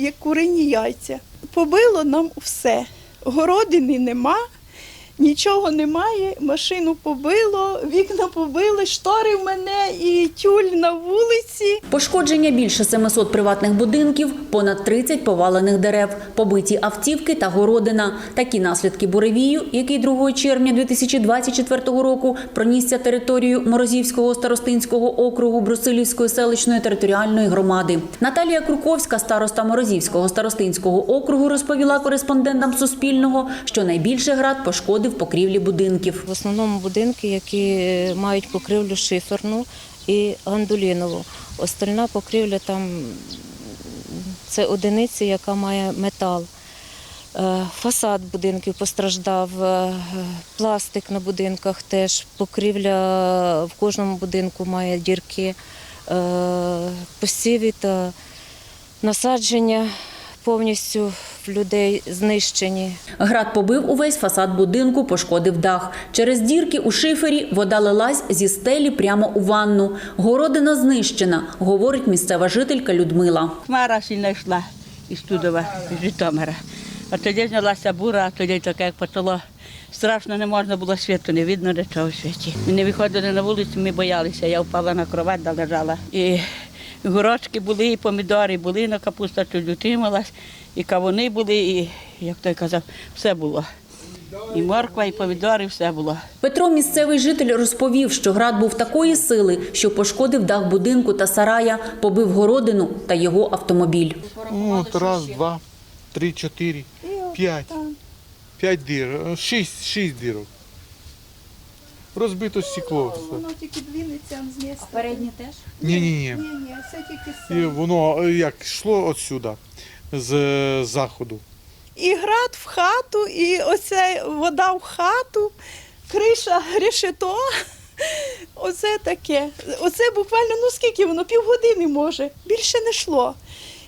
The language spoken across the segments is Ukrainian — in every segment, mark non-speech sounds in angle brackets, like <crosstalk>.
як курені яйця. Побило нам все. Городини нема, нічого немає, машину побило, вікна побили, штори в мене і тюль на вулиці. Пошкодження більше 700 приватних будинків, понад 30 повалених дерев, побиті автівки та городина. Такі наслідки буревію, який 2 червня 2024 року пронісся територію Морозівського старостинського округу Брусилівської селищної територіальної громади. Наталія Круковська, староста Морозівського старостинського округу, розповіла кореспондентам Суспільного, що найбільше град пошкодив покрівлі будинків. В основному будинки, які мають покривлю шиферну і гандулінову. Остальна покривля там це одиниця, яка має метал. Е, Фасад будинків постраждав, е, пластик на будинках теж, покрівля в кожному будинку має дірки, е, посіви та насадження повністю в людей знищені. Град побив увесь фасад будинку, пошкодив дах. Через дірки у шифері вода лилась зі стелі прямо у ванну. Городина знищена, говорить місцева жителька Людмила. Хмара сильно йшла із Тудова, з Житомира. А тоді знялася бура, а тоді таке, як почало. Страшно не можна було світу, не видно нічого в світі. Ми не виходили на вулицю, ми боялися. Я впала на кровать, де лежала. І горочки були, і помідори були, на капуста чуть утрималась, і кавуни були, і, як той казав, все було. І морква, і помідори, все було. Петро, місцевий житель, розповів, що град був такої сили, що пошкодив дах будинку та сарая, побив городину та його автомобіль. От раз, два, три, чотири, п'ять. П'ять дір, е, шість, шість дірок. Розбито стекло. все. Воно тільки двінеться з міста. Передні теж? Ні, ні, ні. Ні, ні, все тільки І все. воно е, як йшло отсюда, з е, заходу. І град в хату, і оце вода в хату, криша решето. <laughs> Оце таке. Оце буквально, ну скільки воно, півгодини може, більше не йшло.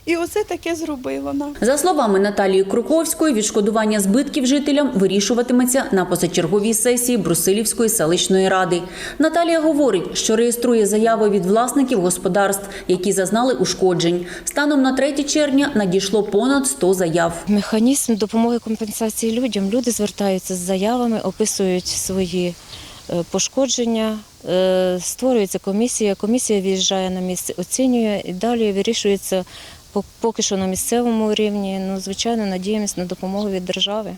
І оце таке зробило нам. За словами Наталії Круковської, відшкодування збитків жителям вирішуватиметься на позачерговій сесії Брусилівської селищної ради. Наталія говорить, що реєструє заяви від власників господарств, які зазнали ушкоджень. Станом на 3 червня надійшло понад 100 заяв. Механізм допомоги компенсації людям. Люди звертаються з заявами, описують свої е, пошкодження. е, Створюється комісія. Комісія виїжджає на місце, оцінює і далі вирішується поки що на місцевому рівні. Ну, звичайно, надіємося на допомогу від держави.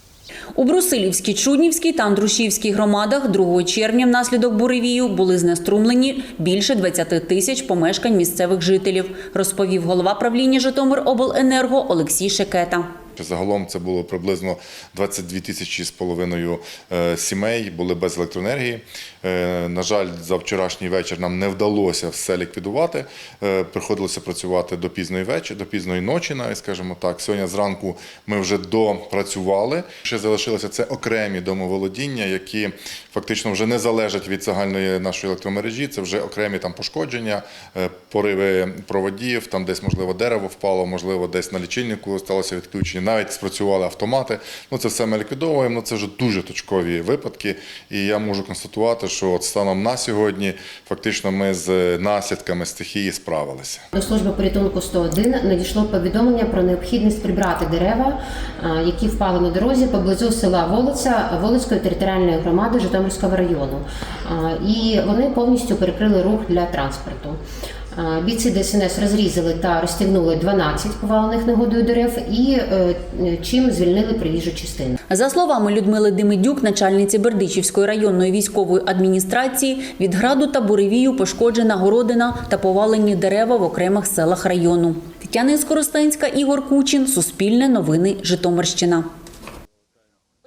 У Брусилівській, Чуднівській та Андрушівській громадах 2 червня внаслідок буревію були знеструмлені більше 20 тисяч помешкань місцевих жителів, розповів голова правління Житомиробленерго Олексій Шекета. Загалом це було приблизно 22 тисячі з половиною е, сімей були без електроенергії. Е, На жаль, за вчорашній вечір нам не вдалося все ліквідувати. Е, Приходилося працювати до пізної вечора, до пізної ночі, навіть скажімо так. Сьогодні зранку ми вже допрацювали. Ще залишилося це окремі домоволодіння, які фактично вже не залежать від загальної нашої електромережі. Це вже окремі там пошкодження, пориви проводів, там десь можливо дерево впало, можливо, десь на лічильнику сталося відключення. Навіть спрацювали автомати. Ну це все ми ліквідовуємо. Це вже дуже точкові випадки. І я можу констатувати, що от станом на сьогодні фактично ми з наслідками стихії справилися. До служби порятунку 101 надійшло повідомлення про необхідність прибрати дерева, які впали на дорозі поблизу села Волиця Волицької територіальної громади Житомирського району. І вони повністю перекрили рух для транспорту. А, Бійці ДСНС розрізали та розтягнули 12 повалених негодою дерев і е, чим звільнили проїжджу частину. За словами Людмили Демидюк, начальниці Бердичівської районної військової адміністрації, від граду та буревію пошкоджена городина та повалені дерева в окремих селах району. Тетяна Скоростенська, Ігор Кучин, Суспільне новини, Житомирщина.